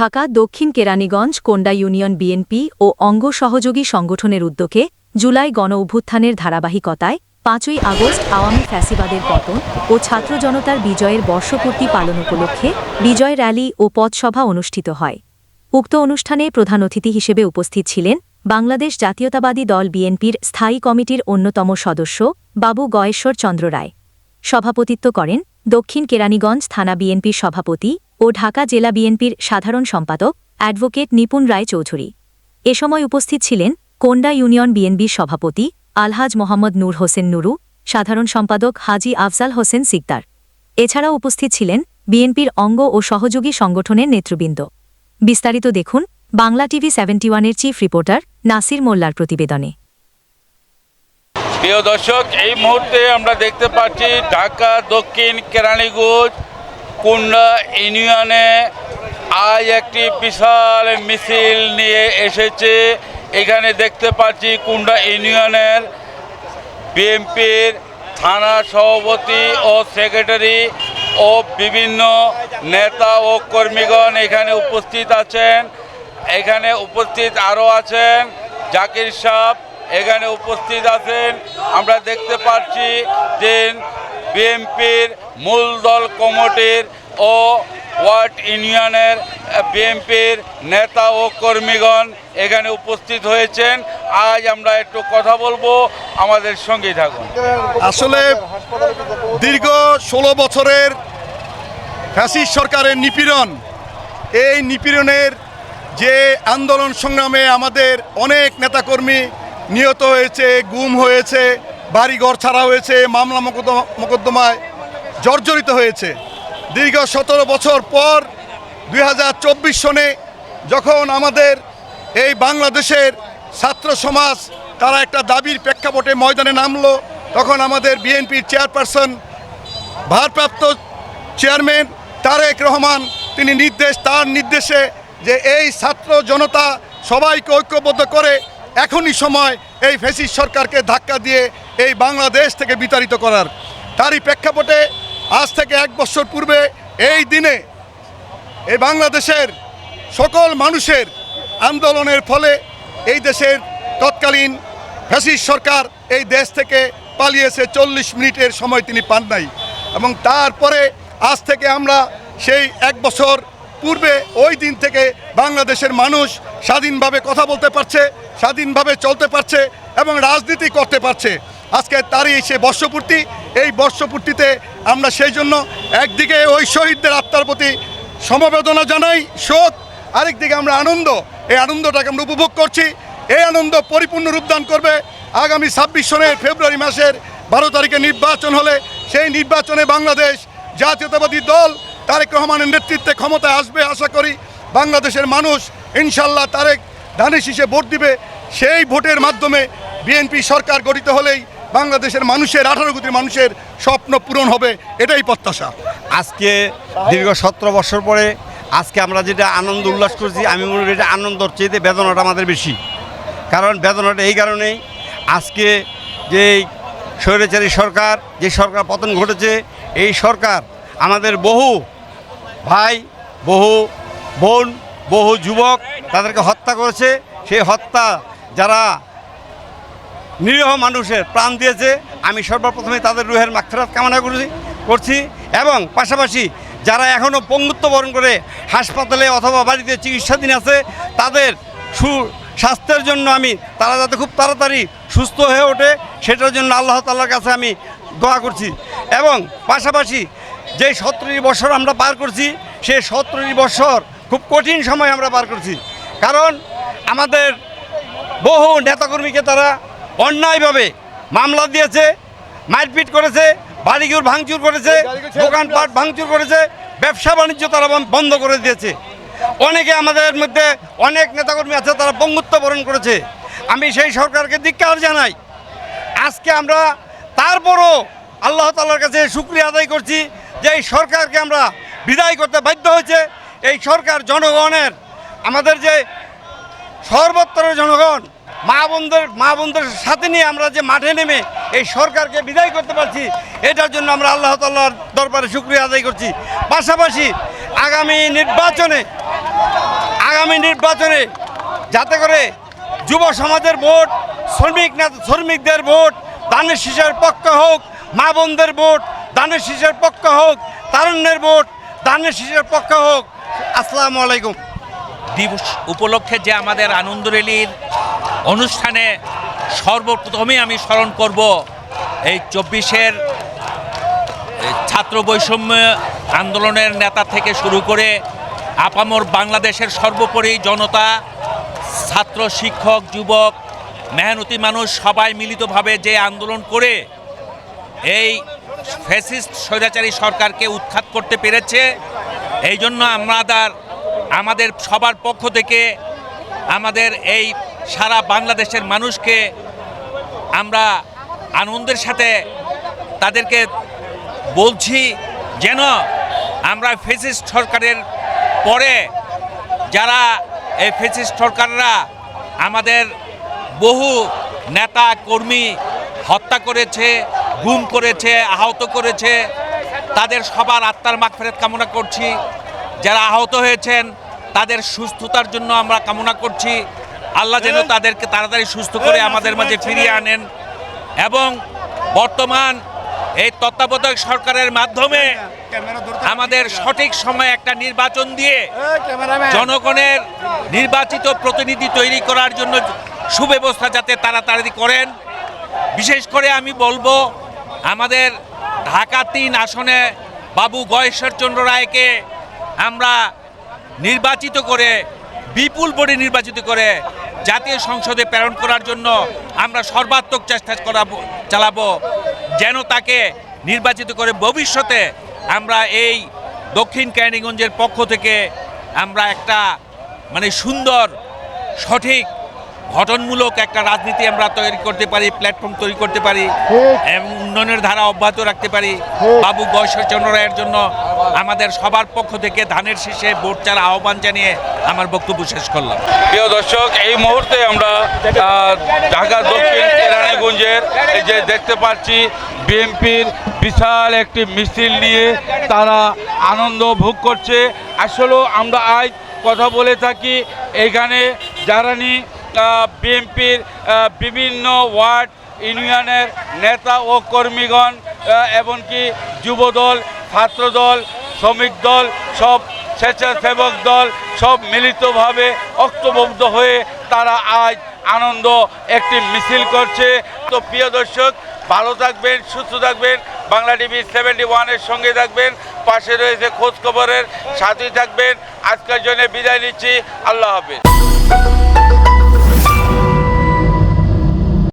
ঢাকা দক্ষিণ Keraniganj Konda union BNP ও অঙ্গ সহযোগী সংগঠনের উদ্যোগে জুলাই গণ অভ্যুত্থানের ধারাবাহিকতায় পাঁচই আগস্ট আওয়ামী ফ্যাসিবাদের পতন ও ছাত্র জনতার বিজয়ের বর্ষপূর্তি পালন উপলক্ষে বিজয় র্যালি ও পথসভা অনুষ্ঠিত হয়। উক্ত অনুষ্ঠানে প্রধান অতিথি হিসেবে উপস্থিত ছিলেন বাংলাদেশ জাতীয়তাবাদী দল বিএনপির স্থায়ী কমিটির অন্যতম সদস্য বাবু গয়েশ্বর চন্দ্র রায়। সভাপতিত্ব করেন দক্ষিণ কেরানীগঞ্জ থানা বিএনপির সভাপতি ও ঢাকা জেলা বিএনপির সাধারণ সম্পাদক অ্যাডভোকেট নিপুণ রায় চৌধুরী। এ সময় উপস্থিত ছিলেন কোন্ডা ইউনিয়ন বিএনপির সভাপতি আলহাজ মোহাম্মদ নূর হোসেন নুরু, সাধারণ সম্পাদক হাজি আফজাল হোসেন সিকদার। এছাড়াও উপস্থিত ছিলেন বিএনপির অঙ্গ ও সহযোগী সংগঠনের নেতৃবৃন্দ। বিস্তারিত দেখুন বাংলা টিভি সেভেন্টি ওয়ানের চিফ রিপোর্টার নাসির মোল্লার প্রতিবেদনে। প্রিয় দর্শক, এই মুহূর্তে আমরা দেখতে পাচ্ছি ঢাকা, দক্ষিণ কেরানীগঞ্জ কুন্ডা ইউনিয়নে আজ একটি বিশাল মিছিল নিয়ে এসেছে। এখানে দেখতে পাচ্ছি কুন্ডা ইউনিয়নের বিএনপির থানা সভাপতি ও সেক্রেটারি ও বিভিন্ন নেতা ও কর্মীগণ এখানে উপস্থিত আছেন। এখানে উপস্থিত আরও আছেন জাকির সাহ এখানে উপস্থিত আছেন। আমরা দেখতে পাচ্ছি যে বিএনপির মূল দল কমিটির ও ওয়ার্ড ইউনিয়নের বিএনপির নেতা ও কর্মীগণ এখানে উপস্থিত হয়েছেন। আজ আমরা একটু কথা বলব আমাদের সঙ্গেই থাকুন। আসলে দীর্ঘ ষোলো বছরের ফ্যাসিস সরকারের নিপীড়ন, এই নিপীড়নের যে আন্দোলন সংগ্রামে আমাদের অনেক নেতাকর্মী নিহত হয়েছে, গুম হয়েছে বাড়িঘর ছাড়া হয়েছে, মামলা মোকদ্দমা, মোকদ্দমায় জর্জরিত হয়েছে। দীর্ঘ সতেরো বছর পর দু হাজার চব্বিশ সনে যখন আমাদের এই বাংলাদেশের ছাত্র সমাজ তারা একটা দাবির প্রেক্ষাপটে ময়দানে নামলো, তখন আমাদের বিএনপির চেয়ারপারসন, ভারপ্রাপ্ত চেয়ারম্যান তারেক রহমান, তিনি নির্দেশ, তার নির্দেশে যে এই ছাত্র জনতা সবাইকে ঐক্যবদ্ধ করে এখনই সময় এই ফেসিস সরকারকে ধাক্কা দিয়ে এই বাংলাদেশ থেকে বিতাড়িত করার। তারই প্রেক্ষাপটে আজ থেকে এক বছর পূর্বে এই দিনে এই বাংলাদেশের সকল মানুষের আন্দোলনের ফলে এই দেশের তৎকালীন ফ্যাসিস্ট সরকার এই দেশ থেকে পালিয়েছে চল্লিশ মিনিটের সময় তিনি পান নাই। এবং তারপরে আজ থেকে আমরা সেই এক বছর পূর্বে ওই দিন থেকে বাংলাদেশের মানুষ স্বাধীনভাবে কথা বলতে পারছে। স্বাধীনভাবে চলতে পারছে এবং রাজনীতি করতে পারছে। আজকে তারই সে বর্ষপূর্তি, এই বর্ষপূর্তিতে আমরা সেই জন্য একদিকে ওই শহীদদের আত্মার প্রতি সমবেদনা জানাই, শোক, আরেকদিকে আমরা আনন্দ, এই আনন্দটাকে আমরা উপভোগ করছি। এই আনন্দ পরিপূর্ণ রূপদান করবে আগামী ছাব্বিশ সনের ফেব্রুয়ারি মাসের বারো তারিখে নির্বাচন হলে। সেই নির্বাচনে বাংলাদেশ জাতীয়তাবাদী দল তারেক রহমানের নেতৃত্বে ক্ষমতায় আসবে, আশা করি। বাংলাদেশের মানুষ, ইনশাল্লাহ তারেক ধানের শীষে ভোট দিবে, সেই ভোটের মাধ্যমে বিএনপি সরকার গঠিত হলেই বাংলাদেশের মানুষের, আঠারো কোটি মানুষের স্বপ্ন পূরণ হবে, এটাই প্রত্যাশা। আজকে দীর্ঘ সতেরো বছর পরে আজকে আমরা যেটা আনন্দ উল্লাস করছি, আমি মনে করি এটা আনন্দর চেয়েতে বেদনাটা আমাদের বেশি। কারণ বেদনাটা এই কারণেই আজকে যে স্বৈরাচারী সরকার, যে সরকার পতন ঘটেছে, এই সরকার আমাদের বহু ভাই, বহু বোন, বহু যুবক তাদেরকে হত্যা করেছে। সেই হত্যা যারা নিরীহ মানুষের প্রাণ দিয়েছে, আমি সর্বপ্রথমে তাদের রুহের মাগফিরাত কামনা করছি করছি এবং পাশাপাশি যারা এখনও পঙ্গুত্ব বরণ করে হাসপাতালে অথবা বাড়িতে চিকিৎসাধীন আছে, তাদের সু স্বাস্থ্যের জন্য আমি, তারা যাতে খুব তাড়াতাড়ি সুস্থ হয়ে ওঠে, সেটার জন্য আল্লাহ তাল্লার কাছে আমি দোয়া করছি। এবং পাশাপাশি যে সতেরোটি বছর আমরা পার করছি, সেই সতেরোটি বছর খুব কঠিন সময় আমরা পার করছি। কারণ আমাদের বহু নেতাকর্মীকে তারা অন্যায়ভাবে মামলা দিয়েছে মারপিট করেছে বাড়িঘর ভাঙচুর করেছে দোকানপাট ভাঙচুর করেছে ব্যবসা বাণিজ্য তারা বন্ধ করে দিয়েছে। অনেকে আমাদের মধ্যে অনেক নেতাকর্মী আছে তারা পঙ্গুত্ব বরণ করেছে। আমি সেই সরকারকে ধিক্কার জানাই। আজকে আমরা তারপরও আল্লাহ তালার কাছে শুক্রিয়া আদায় করছি যে এই সরকারকে আমরা বিদায় করতে বাধ্য হয়েছে। এই সরকার জনগণের আমাদের যে সর্বত্র জনগণ, মা বোনদের মা বোনদের সাথে নিয়ে আমরা যে মাঠে নেমে এই সরকারকে বিদায় করতে পারছি, এটার জন্য আমরা আল্লাহ তাল্লাহর দরবারে শুক্রিয়া আদায় করছি। পাশাপাশি আগামী নির্বাচনে আগামী নির্বাচনে যাতে করে যুব সমাজের ভোট, শ্রমিক না, শ্রমিকদের ভোট, দানের শীষের পক্ষ হোক, মা বোনদের ভোট, দানের শীষের পক্ষ হোক, তারুণ্যের ভোট, দানের শীষের পক্ষ হোক। আসসালামু আলাইকুম। দিবস উপলক্ষে যে আমাদের আনন্দ রেলির অনুষ্ঠানে সর্বপ্রথমে আমি স্মরণ করব এই চব্বিশের ছাত্র বৈষম্য আন্দোলনের নেতা থেকে শুরু করে আপামর বাংলাদেশের সর্বোপরি জনতা, ছাত্র, শিক্ষক, যুবক, মেহনতি মানুষ সবাই মিলিতভাবে যে আন্দোলন করে এই ফ্যাসিস্ট, স্বৈরাচারী সরকারকে উৎখাত করতে পেরেছে, এই জন্য আমাদের আমাদের সবার পক্ষ থেকে আমাদের এই সারা বাংলাদেশের মানুষকে আমরা আনন্দের সাথে তাদেরকে বলছি যেন আমরা ফেসিস্ট সরকারের পরে যারা এই ফেসিস্ট সরকাররা আমাদের বহু নেতা কর্মী হত্যা করেছে, গুম করেছে, আহত করেছে, তাদের সবার আত্মার মাগফেরত কামনা করছি। যারা আহত হয়েছেন তাদের সুস্থতার জন্য আমরা কামনা করছি। আল্লাহ যেন তাদেরকে তাড়াতাড়ি সুস্থ করে আমাদের মাঝে ফিরিয়ে আনেন এবং বর্তমান এই তত্ত্বাবধায়ক সরকারের মাধ্যমে আমাদের সঠিক সময়ে একটা নির্বাচন দিয়ে জনগণের নির্বাচিত প্রতিনিধি তৈরি করার জন্য সুব্যবস্থা যাতে তাড়াতাড়ি করেন। বিশেষ করে আমি বলব আমাদের ঢাকা তিন আসনে বাবু গয়েশ্বরচন্দ্র রায়কে আমরা নির্বাচিত করে, বিপুল ভোটে নির্বাচিত করে জাতীয় সংসদে প্রেরণ করার জন্য আমরা সর্বাত্মক চেষ্টা করাবো, চালাবো। যেন তাকে নির্বাচিত করে ভবিষ্যতে আমরা এই দক্ষিণ কেরানীগঞ্জের পক্ষ থেকে আমরা একটা মানে সুন্দর, সঠিক গঠনমূলক একটা রাজনীতি আমরা তৈরি করতে পারি প্ল্যাটফর্ম তৈরি করতে পারি এবং উন্নয়নের ধারা অব্যাহত রাখতে পারি। বাবু গয়েশ্বরচন্দ্র রায়ের জন্য আমাদের সবার পক্ষ থেকে ধানের শীষে ভোট চার আহ্বান জানিয়ে আমার বক্তব্য শেষ করলাম। প্রিয় দর্শক এই মুহূর্তে আমরা ঢাকা দক্ষিণ কেরানীগঞ্জের এই যে দেখতে পাচ্ছি বিএনপির বিশাল একটি মিছিল নিয়ে তারা আনন্দ ভোগ করছে। আসলেও আমরা আজ কথা বলে থাকি এখানে যারানি বিএনপির বিভিন্ন ওয়ার্ড ইউনিয়নের নেতা ও কর্মীগণ এমনকি যুবদল, ছাত্রদল, শ্রমিক দল, সব স্বেচ্ছাসেবক দল, সব মিলিতভাবে ঐক্যবদ্ধ হয়ে তারা আজ আনন্দ একটি মিছিল করছে। তো প্রিয় দর্শক, ভালো থাকবেন, সুস্থ থাকবেন, বাংলা টিভি সেভেন্টি ওয়ানের সঙ্গে থাকবেন, পাশে রয়েছে খোঁজ খবরের সাথেই থাকবেন। আজকের জন্য বিদায় নিচ্ছি, আল্লাহ হাফিজ।